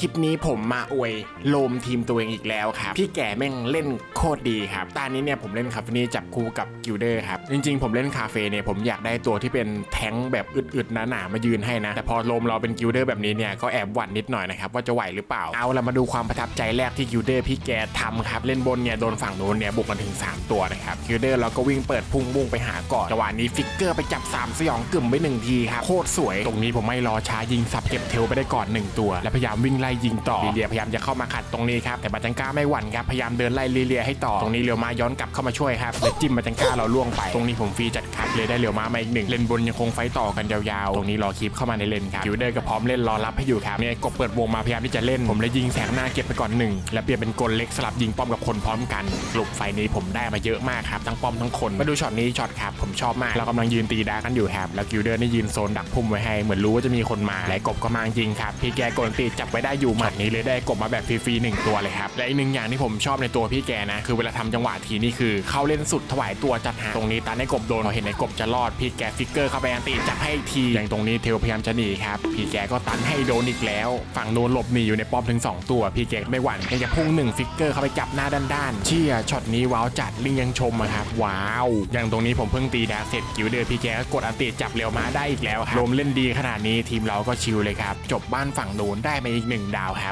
คลิปนี้ผมมาอวยโลมทีมตัวเองอีกแล้วครับ พี่แก่แม่งเล่นโคตรดีครับตอนนี้เนี่ยผมเล่นคาเฟนี่จับคู่กับกิลเดอร์ครับ จริงๆ ผมเล่นคาเฟ่เนี่ยผมอยากได้ตัวที่เป็นแท้งแบบอึดๆหนาๆมายืนให้นะ แต่พอโลมเราเป็นกิลเดอร์แบบนี้เนี่ยก็แอบหวั่นนิดหน่อยนะครับว่าจะไหวหรือเปล่า เอาเรามาดูความประทับใจแรกที่กิลเดอร์พี่แกทำครับ เล่นบนเนี่ยโดนฝั่งนู้นเนี่ยบุกกันถึง 3 ตัวนะครับกิลเดอร์เราก็วิ่งเปิดพุ่งมุ่งไปหาก่อนจังหวะนี้ฟิกเกอร์ไปจับสามสยองกึ่มไปหนึ่งทีครับโคตรสวย ตรงนี้ผมไม่รอช้ายิงสับเก็บเทลไปได้ก่อนหนึ่งตัว แล้วพยายามวิ่งไล่ยิงต่อลีเลียพยายามจะเข้ามาขัดตรงนี้ครับแต่บาจังก้าไม่หวั่นครับพยายามเดินไล่ลีเลียให้ต่อตรงนี้เรียวมาย้อนกลับเข้ามาช่วยครับแล้วจิ้มบาจังก้าเราล่วงไป ตรงนี้ผมฟรีจัดครับเลยได้เรียวมามาอีกหนึ่งเลนบนยังคงไฟต่อกันยาวๆตรงนี้รอคลิปเข้ามาในเลนครับคิวเดอร์ก็พร้อมเล่นรอรับให้อยู่ครับเนี่ยกบเปิดวงมาพยายามที่จะเล่นผมเลยยิงแสงหน้าเก็บไปก่อนหนึ่งแล้วเปลี่ยนเป็นกลเล็กสลับยิงป้อมกับคนพร้อมกันสรุปไฟนี้ผมได้มาเยอะมากครับทั้งป้อมทั้งคนมาดูช็อตนี้ช็อตครับผมชอบมากเรากำลังยืนตีดากันอยู่ครับแล้วคิวเดอร์นี่ยืนโซนดักพุ่มไว้ให้เหมือนรู้ว่าจะมีคนมาและกบก็มาจริงครับพี่แกกดตีจับไว้ได้อยู่หมัดนี้เลยได้กบมาแบบฟรีๆหนึ่งตัวเลยครับและอีกหนึ่งอย่างที่ผมชอบในตัวพี่แกนะคือเวลาทำจังหวะทีนี่คือเข้าเล่นสุดถวายตัวจัดหาตรงนี้ตาในกบโดนพอเห็นในกบจะรอดพี่แกฟิกเกอร์เข้าไปอันตีจับให้ทีอย่างตรงนี้เทลพยายามจะหนีครับพี่แกก็ตันให้โดนอีกแล้ว ฝั่งโดนหลบหนีอยู่ในป้อมถึงสองตัว พี่แกไม่หวั่นยังจะพุ่งหนึ่งฟิกเกอร์เข้าไปจับหน้าด้านๆเชี่ยช็อตนี้ว้าวจัดลิงยังชมอะครับว้าวอย่างตรงนี้ผมเพิ่งตีดาเสร็จกิวเดอร์พี่แกก็กดอันตีจับเร็วมาได้อีกแล้วครับลมเล่นดีขนาดนี้ทีมเราก็ชิลเลยครับจบบ้านฝั่งโน้นได้มาอีกหนึ่งดาวครับ